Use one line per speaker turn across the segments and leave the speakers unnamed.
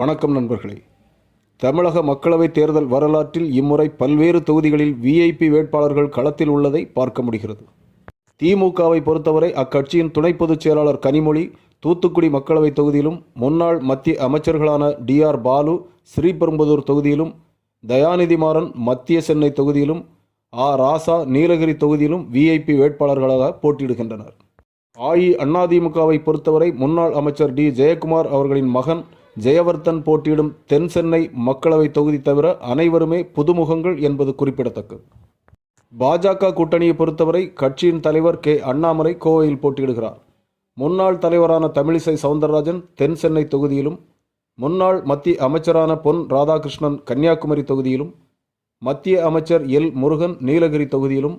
வணக்கம் நண்பர்களே. தமிழக மக்களவைத் தேர்தல் வரலாற்றில் இம்முறை பல்வேறு தொகுதிகளில் விஐபி வேட்பாளர்கள் களத்தில் உள்ளதை பார்க்க முடிகிறது. திமுகவை பொறுத்தவரை அக்கட்சியின் துணை பொதுச் செயலாளர் கனிமொழி தூத்துக்குடி மக்களவைத் தொகுதியிலும் முன்னாள் மத்திய அமைச்சர்களான டிஆர் பாலு ஸ்ரீபெரும்புதூர் தொகுதியிலும் தயாநிதி மாறன் மத்திய சென்னை தொகுதியிலும் ஆ. ராசா நீலகிரி தொகுதியிலும் விஐபி வேட்பாளர்களாக போட்டியிடுகின்றனர். அஇஅதிமுகவை பொறுத்தவரை முன்னாள் அமைச்சர் டி. ஜெயக்குமார் அவர்களின் மகன் ஜெயவர்தன் போட்டியிடும் தென் சென்னை மக்களவை தொகுதி தவிர அனைவருமே புதுமுகங்கள் என்பது குறிப்பிடத்தக்கது பாஜக கூட்டணியை பொறுத்தவரை கட்சியின் தலைவர் கே. அண்ணாமலை கோவையில் போட்டியிடுகிறார். முன்னாள் தலைவரான தமிழிசை சவுந்தரராஜன் தென் சென்னை தொகுதியிலும் முன்னாள் மத்திய அமைச்சரான பொன் ராதாகிருஷ்ணன் கன்னியாகுமரி தொகுதியிலும் மத்திய அமைச்சர் எல். முருகன் நீலகிரி தொகுதியிலும்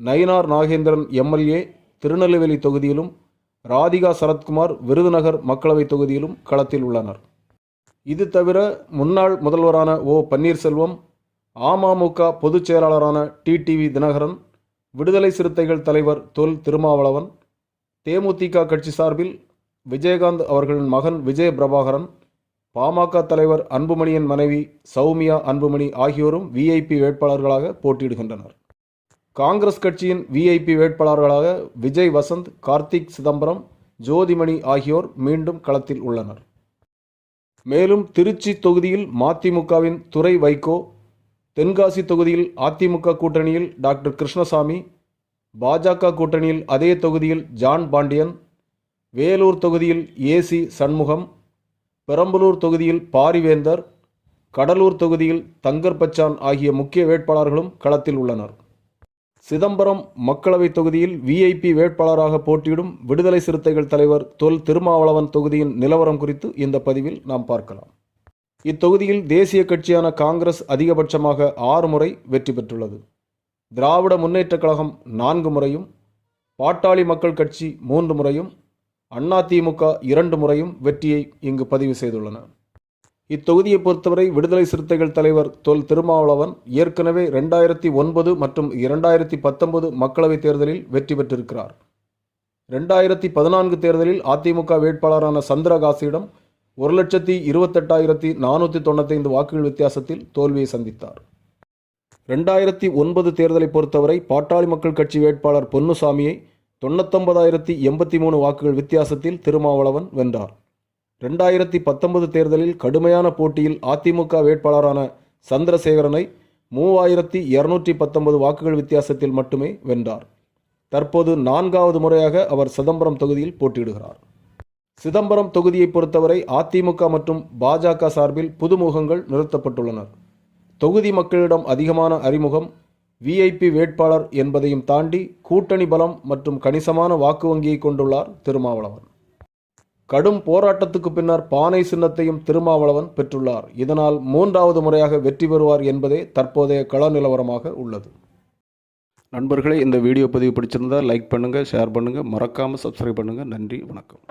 நயினார் நாகேந்திரன் எம்எல்ஏ திருநெல்வேலி தொகுதியிலும் ராதிகா சரத்குமார் விருதுநகர் மக்களவைத் தொகுதியிலும் களத்தில் உள்ளனர். இது தவிர முன்னாள் முதல்வரான ஓ பன்னீர்செல்வம் அமமுக பொதுச் செயலாளரான டிடிவி தினகரன் விடுதலை சிறுத்தைகள் தலைவர் தொல் திருமாவளவன் தேமுதிக கட்சி சார்பில் விஜயகாந்த் அவர்களின் மகன் விஜய பிரபாகரன் பாமக தலைவர் அன்புமணியின் மனைவி சௌமியா அன்புமணி ஆகியோரும் விஐபி வேட்பாளர்களாக போட்டியிடுகின்றனர். காங்கிரஸ் கட்சியின் விஐபி வேட்பாளர்களாக விஜய் வசந்த் கார்த்திக் சிதம்பரம் ஜோதிமணி ஆகியோர் மீண்டும் களத்தில் உள்ளனர். மேலும் திருச்சி தொகுதியில் மதிமுகவின் துறை வைகோ தென்காசி தொகுதியில் அதிமுக கூட்டணியில் டாக்டர் கிருஷ்ணசாமி பாஜக கூட்டணியில் அதே தொகுதியில் ஜான் பாண்டியன் வேலூர் தொகுதியில் ஏசி சண்முகம் பெரம்பலூர் தொகுதியில் பாரிவேந்தர் கடலூர் தொகுதியில் தங்கர் பச்சான் ஆகிய முக்கிய வேட்பாளர்களும் களத்தில் உள்ளனர். சிதம்பரம் மக்களவைத் தொகுதியில் விஐபி வேட்பாளராக போட்டியிடும் விடுதலை சிறுத்தைகள் தலைவர் தொல் திருமாவளவன் தொகுதியின் நிலவரம் குறித்து இந்த பதிவில் நாம் பார்க்கலாம். இத்தொகுதியில் தேசிய கட்சியான காங்கிரஸ் அதிகபட்சமாக ஆறு முறை வெற்றி பெற்றுள்ளது. திராவிட முன்னேற்றக் கழகம் நான்கு முறையும் பாட்டாளி மக்கள் கட்சி மூன்று முறையும் அதிமுக இரண்டு முறையும் வெற்றியை இங்கு பதிவு செய்துள்ளன. இத்தொகுதியை பொறுத்தவரை விடுதலை சிறுத்தைகள் தலைவர் தொல் திருமாவளவன் ஏற்கனவே ரெண்டாயிரத்தி ஒன்பது மற்றும் இரண்டாயிரத்தி பத்தொன்பது மக்களவைத் தேர்தலில் வெற்றி பெற்றிருக்கிறார். ரெண்டாயிரத்தி பதினான்கு தேர்தலில் அதிமுக வேட்பாளரான சந்திரகாசியிடம் ஒரு லட்சத்தி இருபத்தெட்டாயிரத்தி நானூற்றி தொண்ணூத்தைந்து வாக்குகள் வித்தியாசத்தில் தோல்வியை சந்தித்தார். ரெண்டாயிரத்தி ஒன்பது தேர்தலை பொறுத்தவரை பாட்டாளி மக்கள் கட்சி வேட்பாளர் பொன்னுசாமியை தொண்ணூத்தொன்பதாயிரத்தி எண்பத்தி மூணு வாக்குகள் வித்தியாசத்தில் திருமாவளவன் வென்றார். ரெண்டாயிரத்தி பத்தொன்பது தேர்தலில் கடுமையான போட்டியில் அதிமுக வேட்பாளரான சந்திரசேகரனை மூவாயிரத்தி இருநூற்றி பத்தொன்பது வாக்குகள் வித்தியாசத்தில் மட்டுமே வென்றார். தற்போது நான்காவது முறையாக அவர் சிதம்பரம் தொகுதியில் போட்டியிடுகிறார். சிதம்பரம் தொகுதியை பொறுத்தவரை அதிமுக மற்றும் பாஜக சார்பில் புதுமுகங்கள் நிறுத்தப்பட்டுள்ளனர். தொகுதி மக்களிடம் அதிகமான அறிமுகம் விஐபி வேட்பாளர் என்பதையும் தாண்டி கூட்டணி பலம் மற்றும் கணிசமான வாக்கு வங்கியை கொண்டுள்ளார் திருமாவளவன். கடும் போராட்டத்துக்கு பின்னர் பானை சின்னத்தையும் திருமாவளவன் பெற்றுள்ளார். இதனால் மூன்றாவது முறையாக வெற்றி பெறுவார் என்பதே தற்போதைய கள நிலவரமாக உள்ளது. நண்பர்களே இந்த வீடியோ பதிவு பிடிச்சிருந்தால் லைக் பண்ணுங்கள் ஷேர் பண்ணுங்கள் மறக்காமல் சப்ஸ்கிரைப் பண்ணுங்கள் நன்றி வணக்கம்.